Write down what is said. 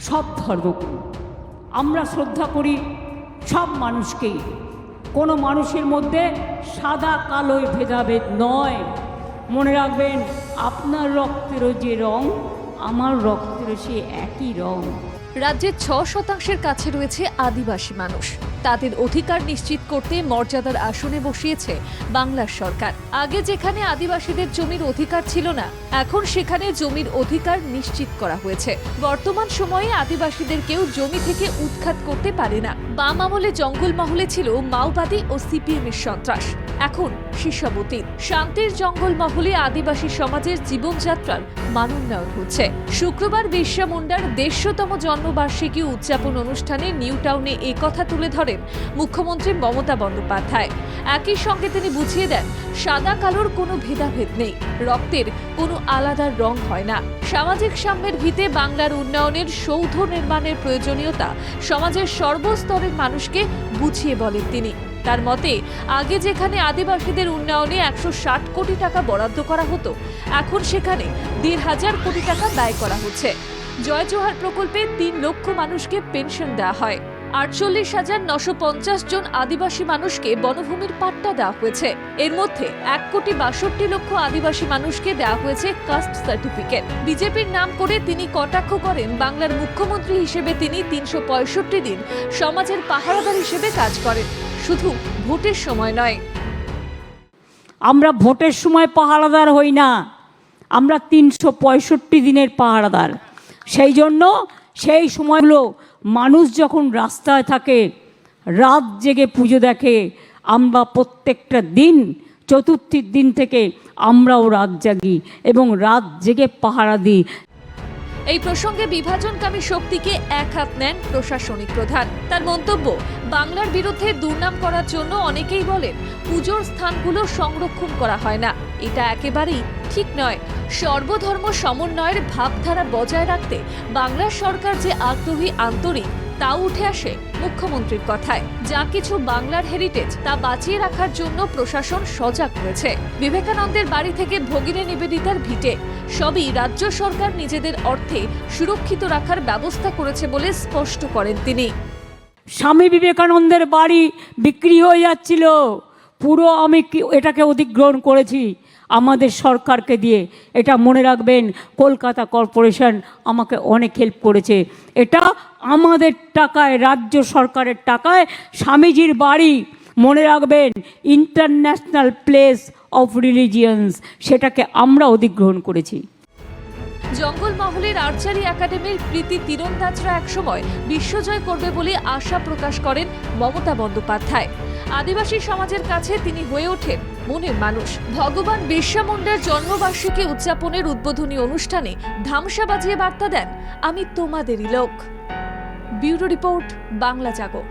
সব ধর্মকে আমরা শ্রদ্ধা করি সব মানুষকেই। কোনো মানুষের মধ্যে সাদা কালোয় ভেদাভেদ নয়। মনে রাখবেন, আপনার রক্তেরও যে রং আমার রক্তের সে একই রং। রাজ্যের ছ শতাংশের কাছে রয়েছে আদিবাসী মানুষ। তাদের অধিকার নিশ্চিত করতে মর্যাদার আসনে বসিয়েছে বাংলার সরকার। আগে যেখানে আদিবাসীদের জমির অধিকার ছিল না, এখন সেখানে জমির অধিকার নিশ্চিত করা হয়েছে। বর্তমান সময়ে আদিবাসীদের কেউ জমি থেকে উৎখাত করতে পারে না। বাম আমলে জঙ্গল মহলে ছিল মাওবাদী ও সিপিএম এর সন্ত্রাস। এখন শিষ্যাবতী শান্তির জঙ্গল মহলে আদিবাসী সমাজের জীবনযাত্রার মানোন্নয়ন হচ্ছে। শুক্রবার বিরসা মুন্ডার দেড়শোতম জন্মবার্ষিকী উদযাপন অনুষ্ঠানে নিউ টাউনে কথা তুলে ধরেন মুখ্যমন্ত্রী মমতা বন্দ্যোপাধ্যায়। একই সঙ্গে তিনি বুঝিয়ে দেন, সাদা কালোর কোনো ভেদাভেদ নেই, রক্তের কোনো আলাদা রং হয় না। সামাজিক সাম্যের ভিতে বাংলার উন্নয়নের সৌধ নির্মাণের প্রয়োজনীয়তা সমাজের সর্বস্তরের মানুষকে বুঝিয়ে বলেন তিনি। তার মতে, আগে যেখানে আদিবাসীদের উন্নয়নে একশো ষাট কোটি টাকা বরাদ্দ করা হতো, এখন সেখানে দেড় হাজার কোটি টাকা ব্যয় করা হচ্ছে। জয় জোহার প্রকল্পে তিন লক্ষ মানুষকে পেনশন দেওয়া হয়। আটচল্লিশ হাজার নশো পঞ্চাশ জন আদিবাসী মানুষকে বনভূমির পাট্টা দেওয়া হয়েছে। এর মধ্যে এক কোটি বাষট্টি লক্ষ আদিবাসী মানুষকে দেওয়া হয়েছে কাস্ট সার্টিফিকেট। বিজেপির নাম করে তিনি কটাক্ষ করেন, বাংলার মুখ্যমন্ত্রী হিসেবে তিনি তিনশো পঁয়ষট্টি দিন সমাজের পাহারাদার হিসেবে কাজ করেন। শুধু ভোটের সময় নয়। আমরা ভোটের সময় পাহারাদার হই না। আমরা তিনশো পঁয়ষট্টি দিনের পাহারাদার। সেই জন্য সেই সময়গুলো মানুষ যখন রাস্তায় থাকে, রাত জেগে পুজো দেখে, আমরা প্রত্যেকটা দিন, চতুর্থীর দিন থেকে আমরাও রাত জাগি এবং রাত জেগে পাহারা দিই। এই প্রসঙ্গে বিভাজনকামী শক্তিকে এক হাত নেন প্রশাসনিক প্রধান। তার মন্তব্য, বাংলার বিরুদ্ধে দুর্নাম করার জন্য অনেকেই বলেন, পুজোর স্থানগুলো সংরক্ষণ করা হয় না। এটা একেবারেই ঠিক নয়। সর্বধর্ম সমন্বয়ের ভাবধারা বজায় রাখতে বাংলার সরকার যে আগ্রহী আন্তরিক তা উঠে আসে মুখ্যমন্ত্রীর কথায়। যা কিছু বাংলার হেরিটেজ তা বাঁচিয়ে রাখার জন্য প্রশাসন সজাগ হয়েছে বিবেকানন্দের বাড়ি থেকে ভগিনী নিবেদিতার ভিটে। সবই রাজ্য সরকার নিজেদের অর্থে সুরক্ষিত রাখার ব্যবস্থা করেছে বলে স্পষ্ট করেন তিনি। স্বামী বিবেকানন্দের বাড়ি বিক্রি হয়ে যাচ্ছিল। পুরো আমি এটাকে অধিগ্রহণ করেছি। আমাদের সরকারকে দিয়ে এটা মনে রাখবেন, কলকাতা কর্পোরেশন আমাকে অনেক হেল্প করেছে। এটা আমাদের টাকায়, রাজ্য সরকারের টাকায় স্বামীজির বাড়ি, মনে রাখবেন ইন্টারন্যাশনাল প্লেস অফ রিলিজিয়ান্স সেটাকে আমরা অধিগ্রহণ করেছি। জঙ্গল মহলের আর্চারি একাডেমির কৃতি তীরন্দাজরা একসময় বিশ্বজয় করবে বলে আশা প্রকাশ করেন মমতা বন্দ্যোপাধ্যায়। আদিবাসী সমাজের কাছে তিনি হয়ে ওঠেন মনের মানুষ। ভগবান বিরসা মুন্ডার জন্মবার্ষিকী উদযাপনের উদ্বোধনী অনুষ্ঠানে ধামসা বাজিয়ে বার্তা দেন, আমি তোমাদেরই লোক। Bureau report, Bangla Jago.